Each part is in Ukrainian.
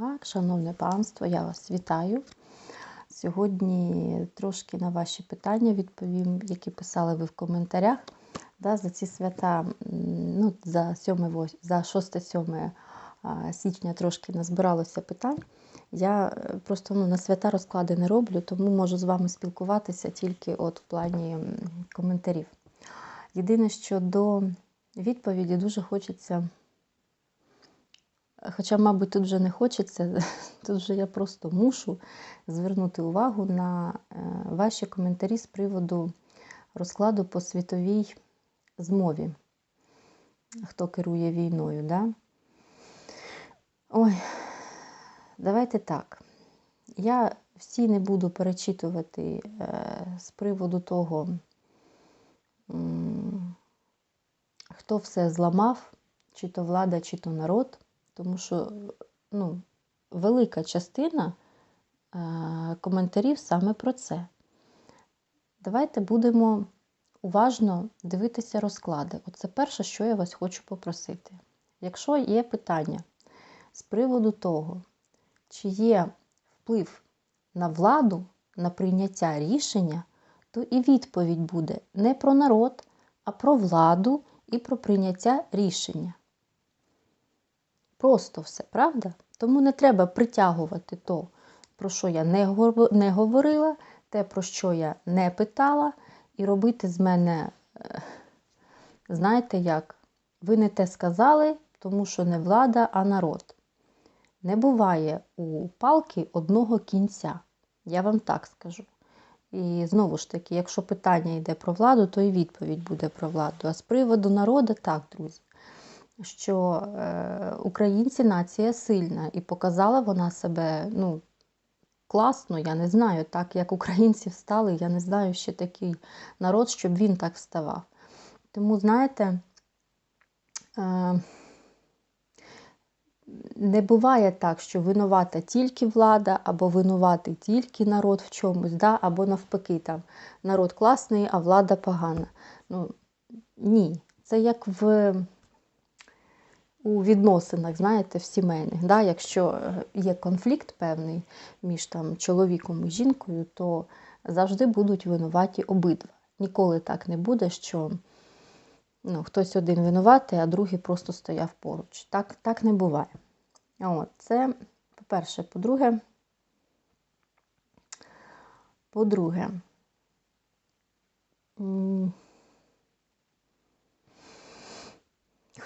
Так, шановне панство, я вас вітаю. Сьогодні трошки на ваші питання відповім, які писали ви в коментарях. Да, За ці свята, ну, за 7, вось- за 6-7 січня трошки назбиралося питань. Я е, просто ну, на свята розклади не роблю, тому можу з вами спілкуватися тільки от в плані коментарів. Єдине, що до відповіді дуже хочеться Хоча, мабуть, тут вже не хочеться, тут вже я просто мушу звернути увагу на е, ваші коментарі з приводу розкладу по світовій змові, хто керує війною. Да? Ой, давайте так. Я всі не буду перечитувати е, з приводу того, хто все зламав, чи то влада, чи то народ. Тому що ну, велика частина е, коментарів саме про це. Давайте будемо уважно дивитися розклади. Оце перше, що я вас хочу попросити. Якщо є питання з приводу того, чи є вплив на владу, на прийняття рішення, то і відповідь буде не про народ, а про владу і про прийняття рішення. Просто все, правда? Тому не треба притягувати то, про що я не говорила, те, про що я не питала, і робити з мене, е, знаєте як, ви не те сказали, тому що не влада, а народ. Не буває у палки одного кінця. Я вам так скажу. І знову ж таки, якщо питання йде про владу, то і відповідь буде про владу. А з приводу народу, так, друзі що е, українці нація сильна і показала вона себе ну, класно, я не знаю, так як українці встали, я не знаю ще такий народ, щоб він так вставав. Тому, знаєте, е, не буває так, що винувата тільки влада, або винуватий тільки народ в чомусь, да? або навпаки, там народ класний, а влада погана. Ну, Ні, це як в у відносинах, знаєте, в сімейних. Да? Якщо е, є конфлікт певний між там, чоловіком і жінкою, то завжди будуть винуваті обидва. Ніколи так не буде, що ну, хтось один винуватий, а другий просто стояв поруч. Так, так не буває. От, Це, по-перше, по-друге, по-друге,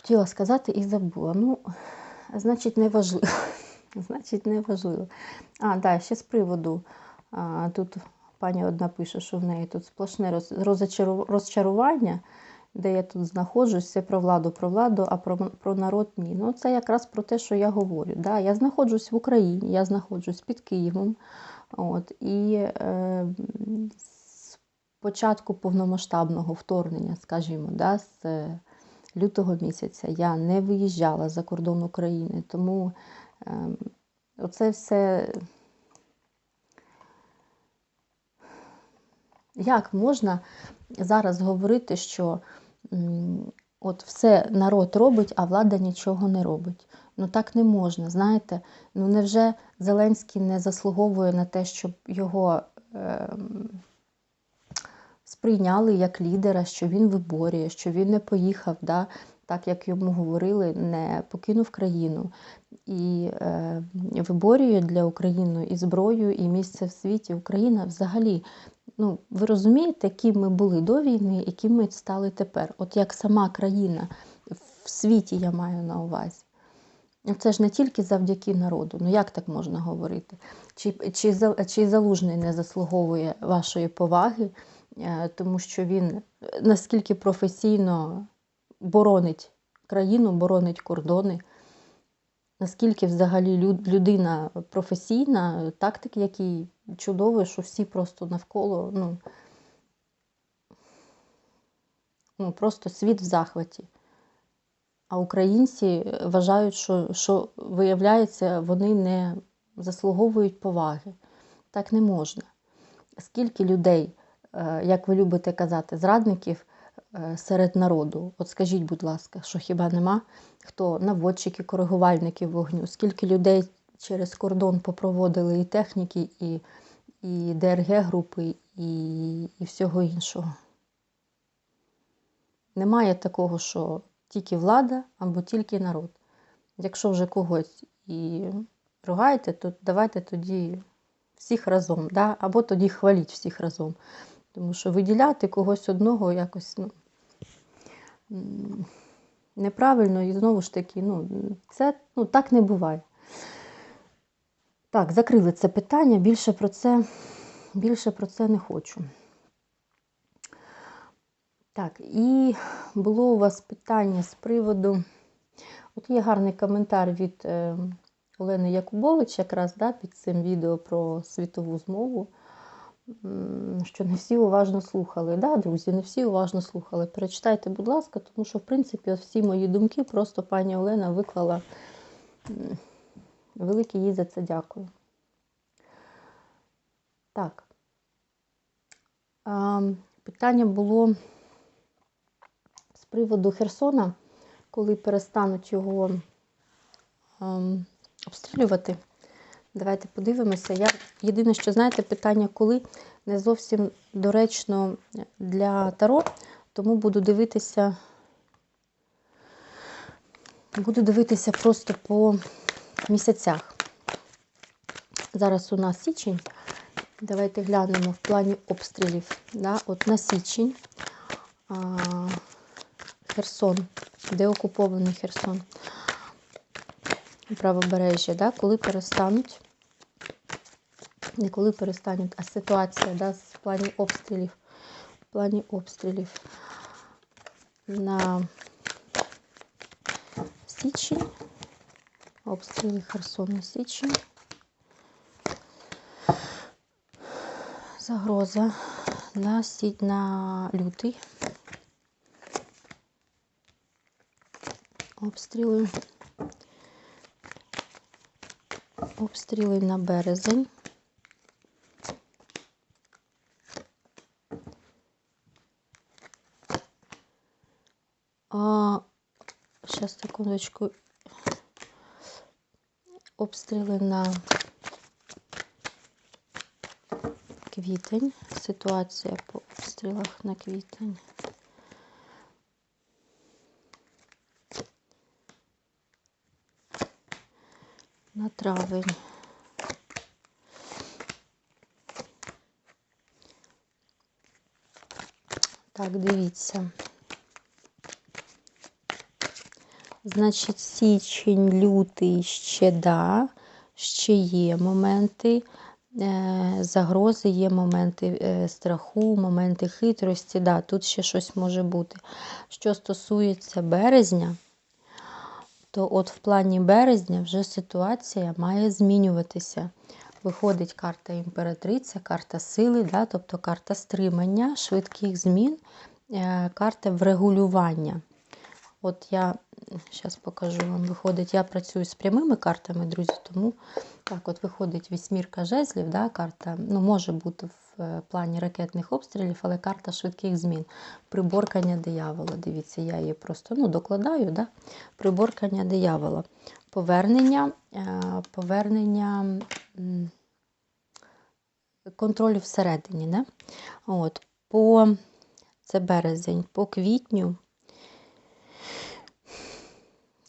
хотіла сказати і забула. Ну, значить, не важливо. Значить, не важливо. А, да, ще з приводу. А, тут пані одна пише, що в неї тут сплошне розчарування, де я тут знаходжусь, це про владу, про владу, а про, про народ ні. Ну, це якраз про те, що я говорю. Да, я знаходжусь в Україні, я знаходжусь під Києвом. От, і е, з початку повномасштабного вторгнення, скажімо, да, з лютого місяця я не виїжджала за кордон України, тому е, оце все. Як можна зараз говорити, що от все народ робить, а влада нічого не робить? Ну так не можна, знаєте. Ну невже Зеленський не заслуговує на те, щоб його ем, сприйняли як лідера, що він виборює, що він не поїхав, да, так як йому говорили, не покинув країну і е, виборює для України і зброю, і місце в світі. Україна взагалі. Ну, ви розумієте, яким ми були до війни, яким ми стали тепер? От як сама країна в світі я маю на увазі. Це ж не тільки завдяки народу. Ну як так можна говорити? Чи, чи, чи залужний не заслуговує вашої поваги, тому що він е, наскільки професійно боронить країну, боронить кордони, наскільки взагалі людина професійна, тактик, який чудовий, що всі просто навколо, ну, ну просто світ в захваті. А українці вважають, що, що виявляється, вони не заслуговують поваги. Так не можна. Скільки людей, е, як ви любите казати, зрадників е, серед народу? От скажіть, будь ласка, що хіба нема? Хто наводчики, коригувальники вогню? Скільки людей через кордон попроводили і техніки, і, і ДРГ-групи, і, і всього іншого. Немає такого, що тільки влада або тільки народ. Якщо вже когось і ругаєте, то давайте тоді всіх разом, да? або тоді хваліть всіх разом. Тому що виділяти когось одного якось ну, неправильно і знову ж таки, ну, це ну, так не буває. Так, закрили це питання, більше про це, більше про це не хочу. Так, і було у вас питання з приводу. От є гарний коментар від е, Олени Якубович, якраз да, під цим відео про світову змову, що не всі уважно слухали. Да, друзі, не всі уважно слухали. Перечитайте, будь ласка, тому що, в принципі, всі мої думки просто пані Олена виклала. Велике їй за це дякую. Так. Питання було з приводу Херсона, коли перестануть його ем, обстрілювати. Давайте подивимося. Я єдине, що знаєте, питання, коли не зовсім доречно для Таро, тому буду дивитися. Буду дивитися просто по місяцях. Зараз у нас січень. Давайте глянемо в плані обстрілів. Да? От на січень а, Херсон, де окупований Херсон, правобережжя, да? коли перестануть, не коли перестануть, а ситуація да? в плані обстрілів. В плані обстрілів на січень, обстріли Херсона січень. Загроза на сі... на лютий. Обстріли. Обстріли на березень. А, сейчас, секундочку. Обстріли на квітень. Ситуація по обстрілах на квітень. На травень. Так, дивіться. Значить, січень, лютий ще да, ще є моменти е, загрози, є моменти е, страху, моменти хитрості. Да, тут ще щось може бути. Що стосується березня, то от в плані березня вже ситуація має змінюватися. Виходить карта імператриця, карта сили, да, тобто карта стримання, швидких змін, е, карта врегулювання. От я зараз покажу вам, виходить, я працюю з прямими картами, друзі, тому так, от виходить вісьмірка жезлів, да, карта, ну, може бути в е, плані ракетних обстрілів, але карта швидких змін. Приборкання диявола. Дивіться, я її просто ну, докладаю. Да? Приборкання диявола. Повернення, е, повернення контролю всередині. Да? От, по, Це березень, по квітню.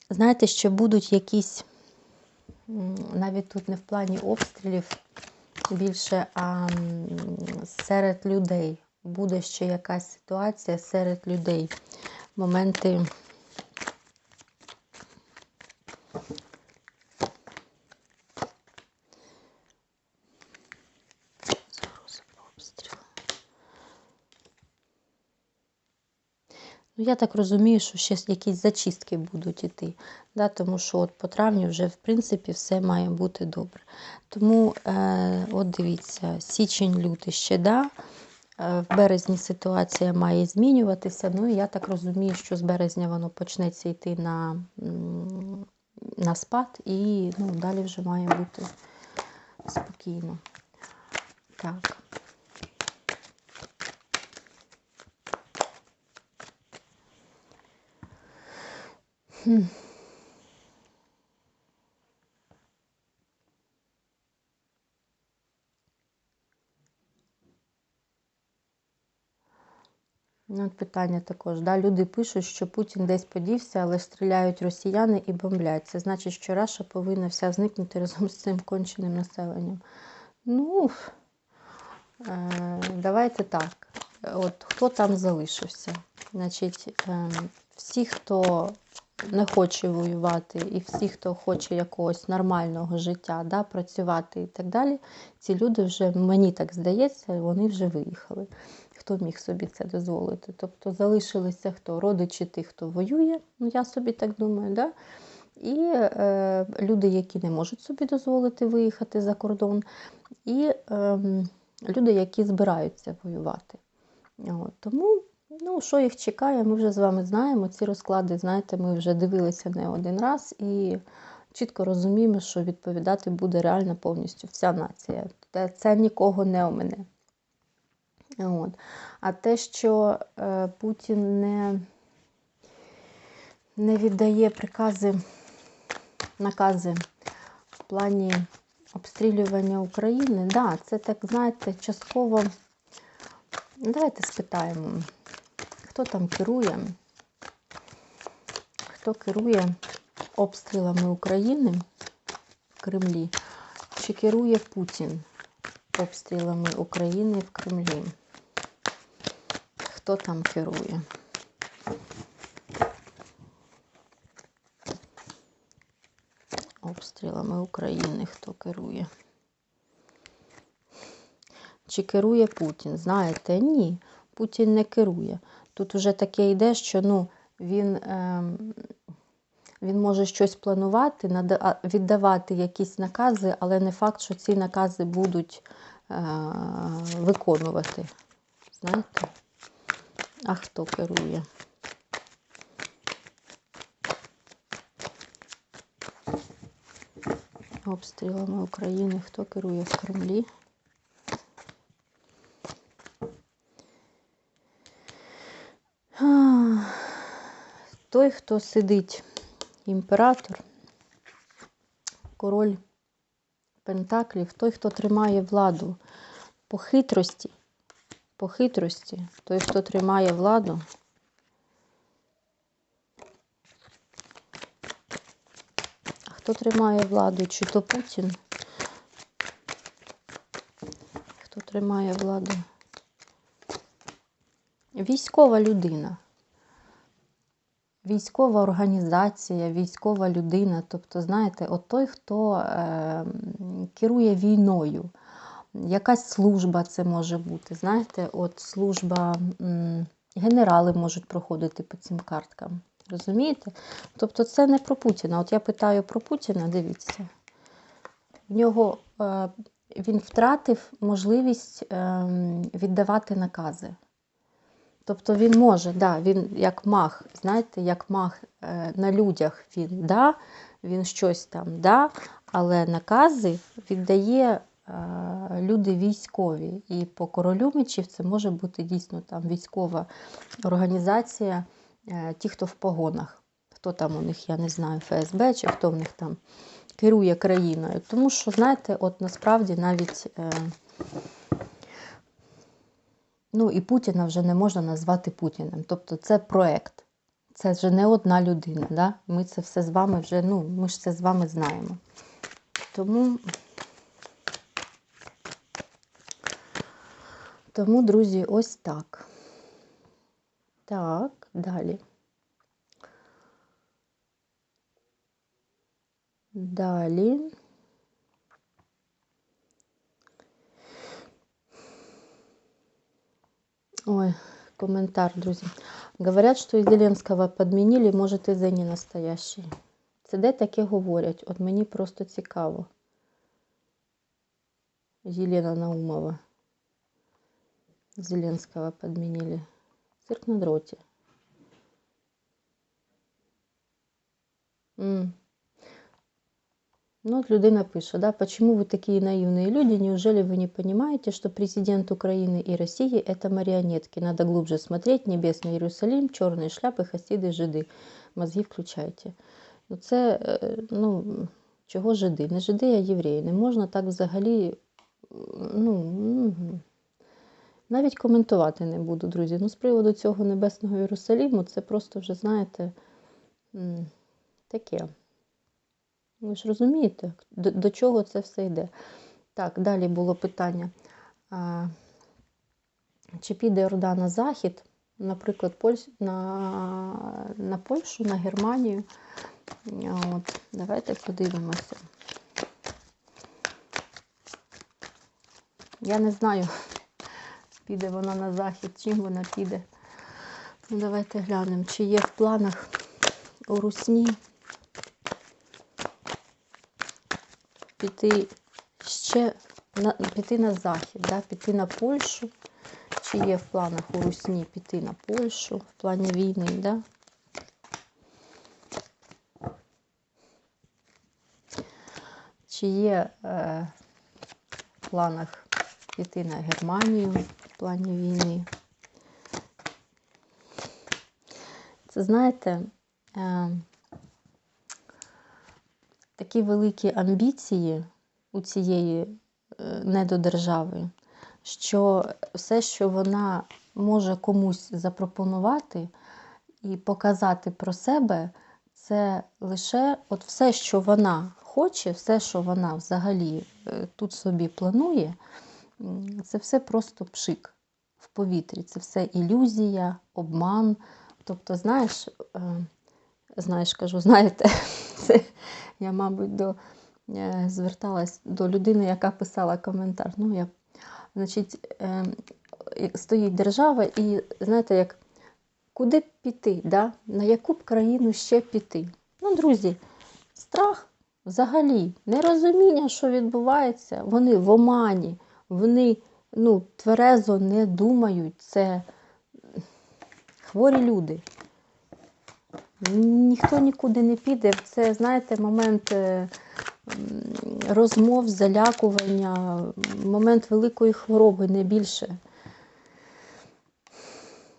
Знаєте, що будуть якісь, навіть тут не в плані обстрілів, більше, а серед людей. Буде ще якась ситуація серед людей. Моменти. Я так розумію, що ще якісь зачистки будуть іти. Да, Тому що от по травню вже, в принципі, все має бути добре. Тому, е, от дивіться, січень-лютий ще да. Е, в березні ситуація має змінюватися. Ну, і я так розумію, що з березня воно почнеться йти на на спад, і ну, далі вже має бути спокійно. Так. Ну, от питання також. Да? Люди пишуть, що Путін десь подівся, але стріляють росіяни і бомблять. Це значить, що Раша повинна вся зникнути разом з цим конченим населенням. Ну, е, давайте так. От Хто там залишився? Значить, ем, всі, хто не хоче воювати, і всі, хто хоче якогось нормального життя, да, працювати і так далі, ці люди вже, мені так здається, вони вже виїхали. Хто міг собі це дозволити? Тобто залишилися хто? Родичі тих, хто воює, ну я собі так думаю, да? і е, люди, які не можуть собі дозволити виїхати за кордон, і е, люди, які збираються воювати. От, тому Ну, що їх чекає, ми вже з вами знаємо. Ці розклади, знаєте, ми вже дивилися не один раз і чітко розуміємо, що відповідати буде реально повністю вся нація. Це, нікого не омине. От. А те, що е, Путін не, не віддає прикази, накази в плані обстрілювання України, да, це так, знаєте, частково. Давайте спитаємо. Хто там керує? Хто керує обстрілами України в Кремлі? Чи керує Путін обстрілами України в Кремлі? Хто там керує? Обстрілами України хто керує? Чи керує Путін? Знаєте, ні, Путін не керує. Тут вже таке йде, що ну, він е, він може щось планувати, віддавати якісь накази, але не факт, що ці накази будуть е, виконувати. Знаєте? А хто керує? Обстрілами України, хто керує в Кремлі? Той, хто сидить, імператор, король Пентаклів, той, хто тримає владу по хитрості, по хитрості, той, хто тримає владу. Хто тримає владу? Чи то Путін? Хто тримає владу? Військова людина військова організація, військова людина. Тобто, знаєте, от той, хто е, керує війною. Якась служба це може бути. Знаєте, от служба, генерали можуть проходити по цим карткам. Розумієте? Тобто це не про Путіна. От я питаю про Путіна, дивіться. В нього е, він втратив можливість е, віддавати накази. Тобто він може, да, він як мах, знаєте, як мах е, на людях він да, він щось там да, але накази віддає е, люди військові. І по королю мечів це може бути дійсно там військова організація, е, ті, хто в погонах. Хто там у них, я не знаю, ФСБ чи хто в них там керує країною. Тому що, знаєте, от насправді навіть. Ну і Путіна вже не можна назвати Путіним. Тобто це проект. Це вже не одна людина. Да? Ми це все з вами вже, ну, ми ж це з вами знаємо. Тому, Тому, друзі, ось так. Так, далі. Далі. Ой, комментар, друзья. Говорят, що і Зеленського підмінили, може, і за не настоящий. Це де таке говорять? От мені просто цікаво. Єлена Наумова. Зеленського підмінили. Цирк на дроті. Ну, вот людина пишет, да, почему вы такие наивные люди, неужели вы не понимаете, что президент Украины и России – это марионетки, надо глубже смотреть, небесный Иерусалим, черные шляпы, хасиди, жиди, мозги включайте. Ну, це, ну, чого жиди? Не жиди, а євреї. Не можна так взагалі, ну, Навіть коментувати не буду, друзі. Ну, з приводу цього небесного Єрусаліму, це просто вже, знаєте, м, таке. Ви ж розумієте, до, до чого це все йде. Так, далі було питання. А, чи піде Орда на захід, наприклад, Польщ... на... на Польщу, на Германію? От, давайте подивимося. Я не знаю, піде вона на захід, чим вона піде. Ну, давайте глянемо, чи є в планах у Русні піти ще на, піти на захід, да? піти на Польщу. Чи є в планах у Русні піти на Польщу в плані війни, да? Чи є е, в планах піти на Германію в плані війни? Це знаєте, е, такі великі амбіції у цієї е, недодержави, що все, що вона може комусь запропонувати і показати про себе, це лише от все, що вона хоче, все, що вона взагалі е, тут собі планує, це все просто пшик в повітрі. Це все ілюзія, обман. Тобто, знаєш, е, знаєш, кажу, знаєте, це я, мабуть, до, е, зверталась до людини, яка писала коментар. Ну, я, значить, е, стоїть держава, і знаєте, як куди піти, да? на яку б країну ще піти. Ну, друзі, страх взагалі, нерозуміння, що відбувається, вони в омані, вони ну, тверезо не думають, це хворі люди. Ніхто нікуди не піде. Це, знаєте, момент е, розмов, залякування, момент великої хвороби, не більше.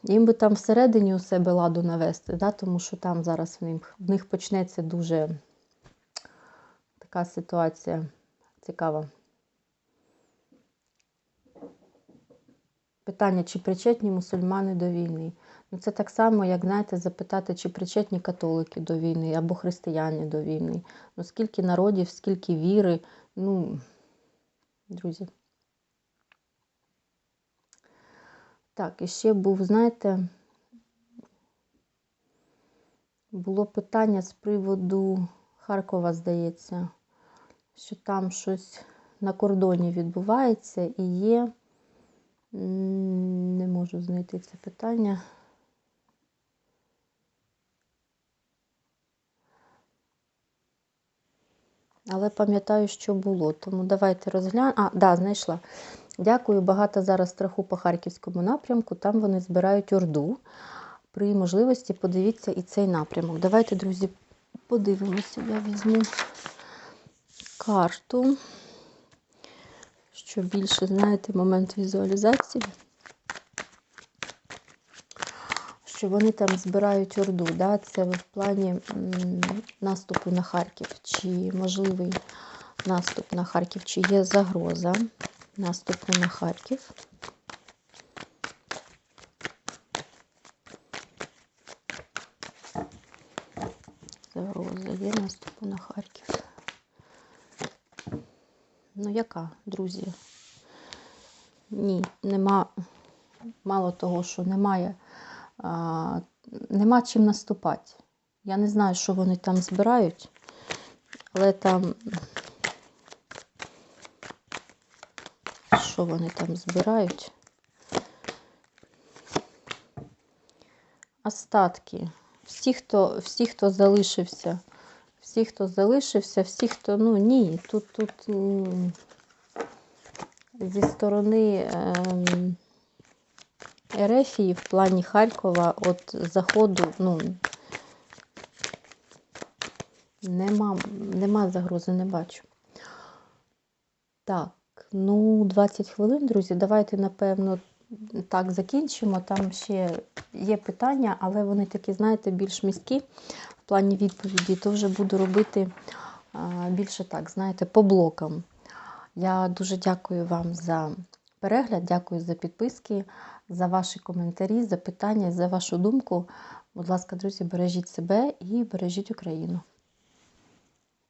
Їм би там всередині у себе ладу навести, да? тому що там зараз в них, в них почнеться дуже така ситуація цікава. Питання, чи причетні мусульмани до війни? Ну, це так само, як знаєте, запитати, чи причетні католики до війни або християни до війни. Ну, скільки народів, скільки віри. Ну, друзі. Так, і ще був, знаєте, було питання з приводу Харкова, здається, що там щось на кордоні відбувається і є. Не можу знайти це питання. Але пам'ятаю, що було. Тому давайте розглянемо. А, да, знайшла. Дякую. Багато зараз страху по харківському напрямку. Там вони збирають орду. При можливості подивіться і цей напрямок. Давайте, друзі, подивимося. Я візьму карту. Що більше, знаєте, момент візуалізації. Що вони там збирають орду, да? це в плані наступу на Харків, чи можливий наступ на Харків, чи є загроза наступу на Харків. Загроза є наступу на Харків. Ну, яка, друзі? Ні, нема, мало того, що немає, нема чим наступати. Я не знаю, що вони там збирають, але там, що вони там збирають? Остатки. Всі, хто, всі, хто залишився, всі, хто залишився, всі, хто, ну ні, тут, тут зі сторони ем, Ерефії в плані Харкова от заходу, ну, нема, нема загрози, не бачу. Так, ну, 20 хвилин, друзі. Давайте, напевно, так закінчимо. Там ще є питання, але вони такі, знаєте, більш міські в плані відповіді, то вже буду робити більше так, знаєте, по блокам. Я дуже дякую вам за перегляд, дякую за підписки, за ваші коментарі, за питання, за вашу думку. Будь ласка, друзі, бережіть себе і бережіть Україну.